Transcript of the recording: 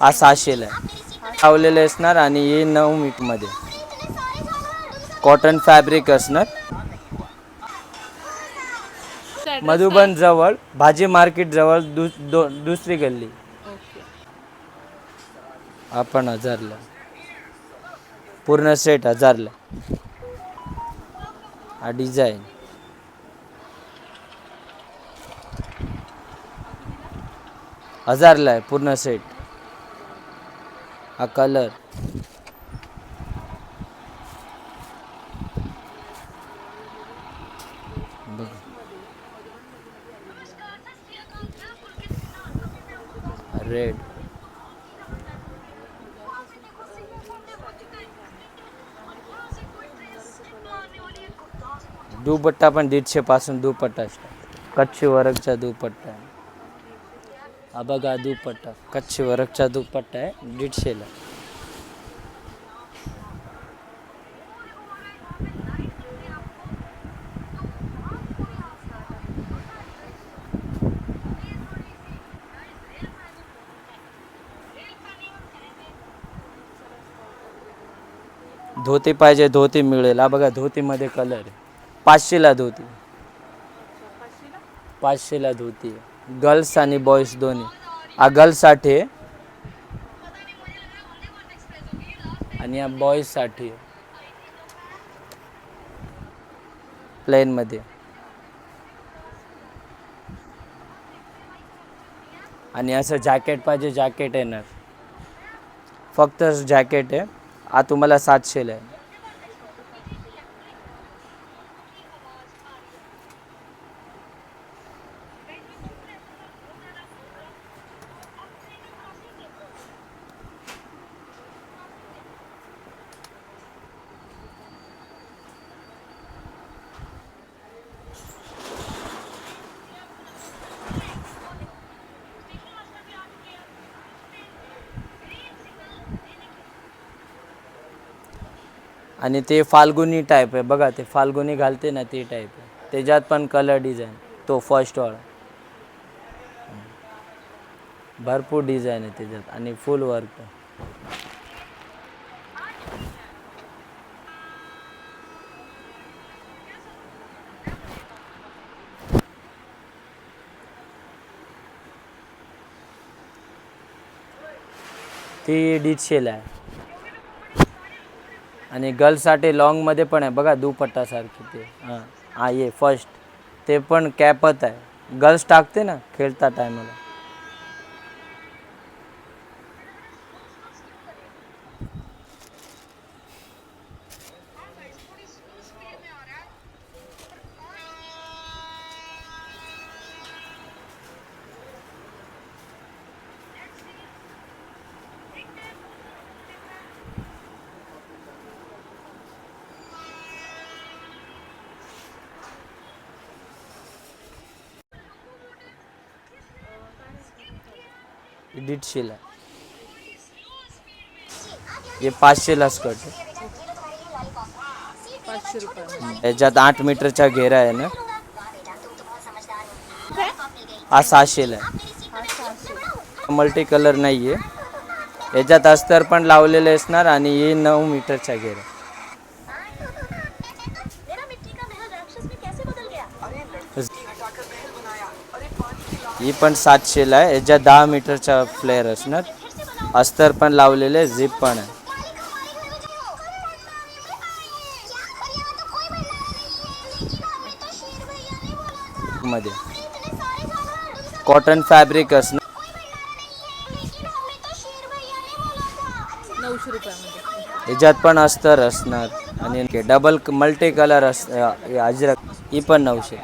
हा सहाशेला आहे लावलेले असणार आणि हे नऊ मीटमध्ये कॉटन फॅब्रिक असणार. मधुबन जवळ भाजी मार्केट जवळ दु, दुसरी गल्ली. आपण हजारला. पूर्ण सेट हजारला. हा डिझाईन हजारला आहे पूर्ण सेट हा कलर रेड दुपट्टा पण दीडशे पासून दुपट्टा कच्छ वर्गचा दुपट्टा. हा बघा दुपट्टा कच्छ वरकचा दुपट्टा आहे दीडशेला धोती पाहिजे धोती मिळेल. हा बघा धोतीमध्ये कलर आहे. पाचशेला धोती. पाचशेला धोती आहे. गर्ल्स आणि बॉईज दोन्ही. हा गर्ल्ससाठी आहे आणि हा बॉईजसाठी प्लेनमध्ये आणि असं जॅकेट पाहिजे जॅकेट येणार. फक्त जॅकेट आहे. हा तुम्हाला सातशेला आहे. आणि ते फाल्गुनी टाईप आहे. बघा ते फाल्गुनी घालते ना ते टाईप आहे. त्याच्यात पण कलर डिझाईन तो फर्स्टवाला भरपूर डिझाईन आहे त्याच्यात आणि फुल वर्क ती दीडशेला आहे. आणि गर्ल्ससाठी लॉंगमध्ये पण आहे. बघा दुपट्टासारखी ते. हां. हा ये फर्स्ट ते पण कॅपत आहे. गर्ल्स टाकते ना खेळता टायमाला दीडशेला. हे पाचशेला स्कर्ट आहे. पाचशे रुपये. याच्यात आठ मीटरचा घेरा आहे ना? हा सहाशेला आहे. मल्टी कलर नाही आहे याच्यात अस्तर पण लावलेले असणार आणि हे नऊ मीटरचा घेरा. ही पण सातशेला आहे. याच्या दहा मीटरचा फ्लेअर असणार. अस्तर पण लावलेले झिप पण आहे. मध्ये. कॉटन फॅब्रिक असणार. याच्यात पण अस्तर असणार. आणि डबल मल्टी कलर अस अजरक ही पण नऊशे.